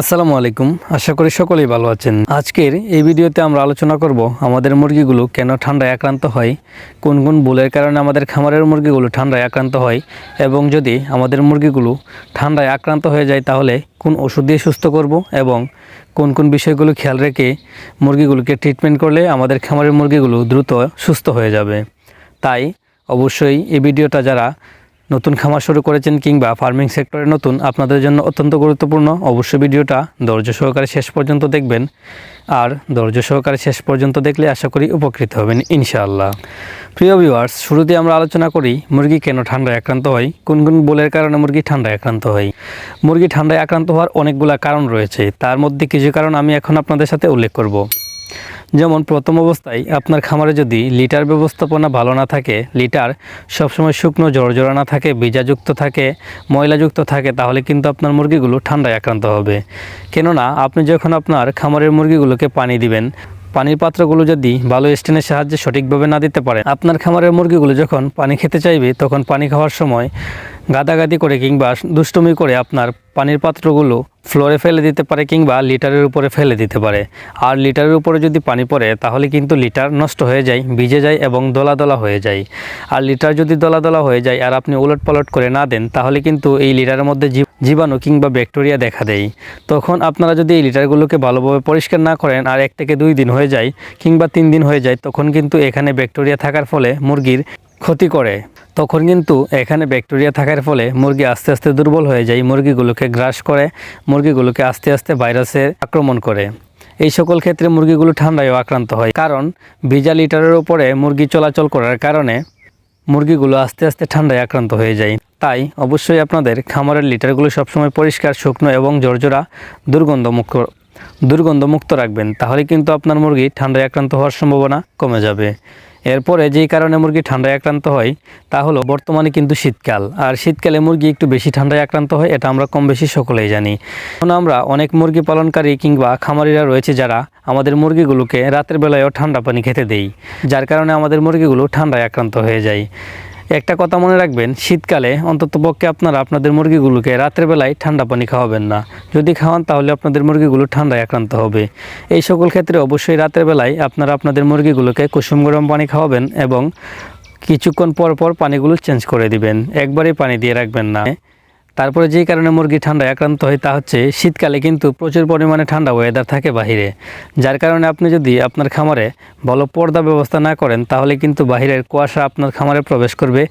আসসালামু আলাইকুম। আশা করি সকলেই ভালো আছেন। আজকের এই ভিডিওতে আমরা আলোচনা করব আমাদের মুরগিগুলো কেন ঠান্ডায় আক্রান্ত হয়, কোন কোন ভুলের কারণে আমাদের খামারের মুরগিগুলো ঠান্ডায় আক্রান্ত হয়, এবং যদি আমাদের মুরগিগুলো ঠান্ডায় আক্রান্ত হয়ে যায় তাহলে কোন ওষুধ দিয়ে সুস্থ করব এবং কোন কোন বিষয়গুলো খেয়াল রেখে মুরগিগুলোকে ট্রিটমেন্ট করলে আমাদের খামারের মুরগিগুলো দ্রুত সুস্থ হয়ে যাবে। তাই অবশ্যই এই ভিডিওটা যারা নতুন খামার শুরু করেছেন কিংবা ফার্মিং সেক্টরে নতুন, আপনাদের জন্য অত্যন্ত গুরুত্বপূর্ণ। অবশ্যই ভিডিওটা ধৈর্য সহকারে শেষ পর্যন্ত দেখবেন। আর ধৈর্য সহকারে শেষ পর্যন্ত দেখলে আশা করি উপকৃত হবেন ইনশাআল্লাহ। প্রিয় ভিউয়ার্স শুরুতে আমরা আলোচনা করি, মুরগি কেন ঠান্ডায় আক্রান্ত হয়? কোন কোন বলের কারণে মুরগি ঠান্ডায় আক্রান্ত হয়। মুরগি ঠান্ডায় আক্রান্ত হওয়ার অনেকগুলো কারণ রয়েছে। তার মধ্যে কিছু কারণ আমি এখন আপনাদের সাথে উল্লেখ করব। যেমন প্রথম অবস্থায় আপনার খামারে যদি লিটার ব্যবস্থাপনা ভালো না থাকে, লিটার সবসময় শুকনো জড়জড়া না থাকে, বীজাযুক্ত থাকে, ময়লাযুক্ত থাকে, তাহলে কিন্তু আপনার মুরগিগুলো ঠান্ডায় আক্রান্ত হবে। কেননা, আপনি যখন আপনার খামারের মুরগিগুলোকে পানি দিবেন, পানির পাত্রগুলো যদি ভালো স্টেনের সাহায্যে সঠিকভাবে না দিতে পারে আপনার খামারের মুরগিগুলো যখন পানি খেতে চাইবে, তখন পানি খাওয়ার সময় গাদাগাদি করে কিংবা দুষ্টুমি করে আপনার পানির পাত্রগুলো ফ্লোরে ফেলে দিতে পারে কিংবা লিটারের উপরে ফেলে দিতে পারে। আর লিটারের উপরে যদি পানি পড়ে, তাহলে কিন্তু লিটার নষ্ট হয়ে যায়, ভিজে যায় এবং দলা দলা হয়ে যায়। আর লিটার যদি দলা দলা হয়ে যায় আর আপনি উলট পালট করে না দেন, তাহলে কিন্তু এই লিটারের মধ্যে জীব- জীবাণু কিংবা ব্যাকটেরিয়া দেখা দেয়। তখন আপনারা যদি এই লিটারগুলোকে ভালোভাবে পরিষ্কার না করেন আর এক থেকে দুই দিন হয়ে যায় কিংবা তিন দিন হয়ে যায়, তখন কিন্তু এখানে ব্যাকটেরিয়া থাকার ফলে মুরগির ক্ষতি করে, তখন কিন্তু এখানে ব্যাকটেরিয়া থাকার ফলে মুরগি আস্তে আস্তে দুর্বল হয়ে যায়। মুরগিগুলোকে গ্রাস করে, মুরগিগুলোকে আস্তে আস্তে ভাইরাসের আক্রমণ করে। এই সকল ক্ষেত্রে মুরগিগুলো ঠান্ডায়ও আক্রান্ত হয়। কারণ ভিজা লিটারের উপরে মুরগি চলাচল করার কারণে মুরগিগুলো আস্তে আস্তে ঠান্ডায় আক্রান্ত হয়ে যায়। তাই অবশ্যই আপনাদের খামারের লিটারগুলো সবসময় পরিষ্কার, শুকনো এবং জর্জরা দুর্গন্ধমুক্ত দুর্গন্ধমুক্ত রাখবেন। তাহলে কিন্তু আপনার মুরগি ঠান্ডায় আক্রান্ত হওয়ার সম্ভাবনা কমে যাবে। এরপরে যেই কারণে মুরগি ঠান্ডায় আক্রান্ত হয়, তা হলো বর্তমানে কিন্তু শীতকাল। আর শীতকালে মুরগি একটু বেশি ঠান্ডায় আক্রান্ত হয়, এটা আমরা কম বেশি সকলেই জানি। এখন আমরা অনেক মুরগি পালনকারী কিংবা খামারিরা রয়েছে যারা আমাদের মুরগিগুলোকে রাতের বেলায়ও ঠান্ডা পানি খেতে দেই, যার কারণে আমাদের মুরগিগুলো ঠান্ডায় আক্রান্ত হয়ে যায়। একটা কথা মনে রাখবেন, শীতকালে অন্তত পক্ষে আপনারা আপনাদের মুরগিগুলোকে রাতের বেলায় ঠান্ডা পানি খাওয়াবেন না। যদি খাওয়ান তাহলে আপনাদের মুরগিগুলো ঠান্ডায় আক্রান্ত হবে। এই সকল ক্ষেত্রে অবশ্যই রাতের বেলায় আপনারা আপনাদের মুরগিগুলোকে কুসুম গরম পানি খাওয়াবেন এবং কিছুক্ষণ পর পর পানিগুলো চেঞ্জ করে দিবেন। একবারই পানি দিয়ে রাখবেন না। তারপরে যেই কারণে মুরগি ঠান্ডায় আক্রান্ত হয় তা হচ্ছে শীতকালে কিন্তু প্রচুর পরিমাণে ঠান্ডা ওয়েদার থাকে বাহিরে। যার কারণে আপনি যদি আপনার খামারে ভালো পর্দা ব্যবস্থা না করেন, তাহলে কিন্তু বাহিরের কুয়াশা আপনার খামারে প্রবেশ করবে,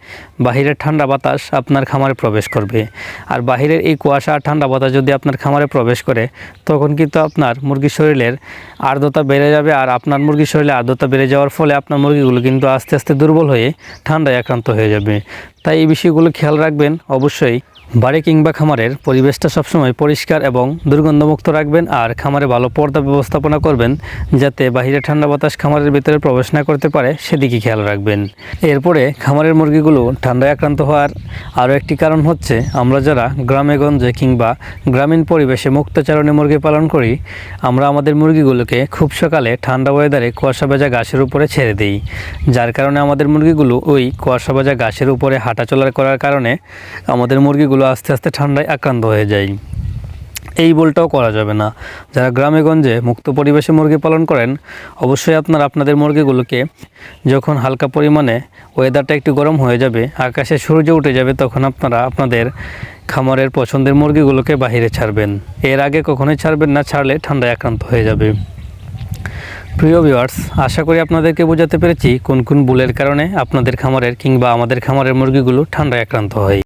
বাহিরের ঠান্ডা বাতাস আপনার খামারে প্রবেশ করবে। আর বাহিরের এই কুয়াশা আর ঠান্ডা বাতাস যদি আপনার খামারে প্রবেশ করে, তখন কিন্তু আপনার মুরগির শরীরের আর্দ্রতা বেড়ে যাবে আর আপনার মুরগির শরীরে আর্দ্রতা বেড়ে যাওয়ার ফলে আপনার মুরগিগুলো কিন্তু আস্তে আস্তে দুর্বল হয়ে ঠান্ডায় আক্রান্ত হয়ে যাবে। তাই এই বিষয়গুলো খেয়াল রাখবেন। অবশ্যই বাড়ি কিংবা খামারের পরিবেশটা সবসময় পরিষ্কার এবং দুর্গন্ধমুক্ত রাখবেন আর খামারে ভালো পর্দা ব্যবস্থাপনা করবেন যাতে বাহিরে ঠান্ডা বাতাস খামারের ভিতরে প্রবেশ না করতে পারে সেদিকে খেয়াল রাখবেন। এরপরে খামারের মুরগিগুলো ঠান্ডায় আক্রান্ত হওয়ার আরও একটি কারণ হচ্ছে আমরা যারা গ্রামে, গঞ্জে কিংবা গ্রামীণ পরিবেশে মুক্তচারণে মুরগি পালন করি, আমরা আমাদের মুরগিগুলোকে খুব সকালে ঠান্ডা ওয়েদারে কুয়াশা ভেজা ঘাসের উপরে ছেড়ে দিই। যার কারণে আমাদের মুরগিগুলো ওই কুয়াশা ভেজা ঘাসের উপরে হাঁটাচলা করার কারণে আমাদের মুরগিগুলো আস্তে আস্তে ঠান্ডায় আক্রান্ত হয়ে যায়। এই বলটাও করা যাবে না। যারা গ্রামে গঞ্জে মুক্ত পরিবেশে মুরগি পালন করেন, অবশ্যই আপনার আপনাদের মুরগিগুলোকে যখন হালকা পরিমাণে ওয়েদারটা একটু গরম হয়ে যাবে, আকাশে সূর্য উঠে যাবে, তখন আপনারা আপনাদের খামারের পছন্দের মুরগিগুলোকে বাহিরে ছাড়বেন। এর আগে কখনোই ছাড়বেন না, ছাড়লে ঠান্ডায় আক্রান্ত হয়ে যাবে। প্রিয় ভিউয়ার্স আশা করি আপনাদেরকে বোঝাতে পেরেছি কোন কোন বুলের কারণে আপনাদের খামারের কিংবা আমাদের খামারের মুরগিগুলো ঠান্ডায় আক্রান্ত হয়।